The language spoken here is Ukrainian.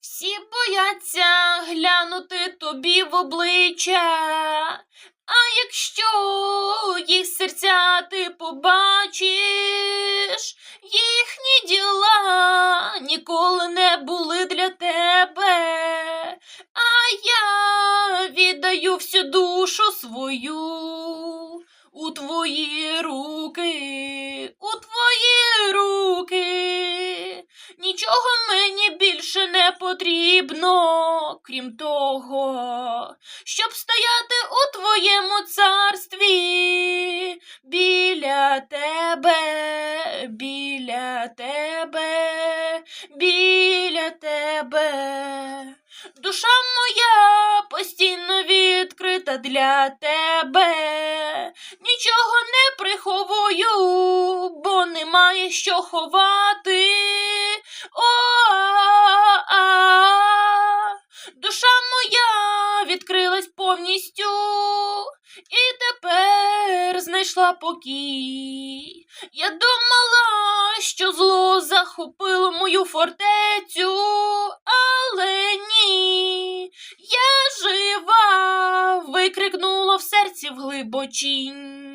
Всі бояться глянути тобі в обличчя, а якщо їх серця ти побачиш, їхні діла ніколи не були для тебе, а я віддаю всю душу свою у твої руки, у твої. Нічого мені більше не потрібно, крім того, щоб стояти у твоєму царстві біля тебе, біля тебе, біля тебе. Душа моя постійно відкрита для тебе. Нічого не приховую, бо немає що ховати. Відкрилась повністю і тепер знайшла покій. Я думала, що зло захопило мою фортецю, але ні, я жива, викрикнуло в серці в глибочінь.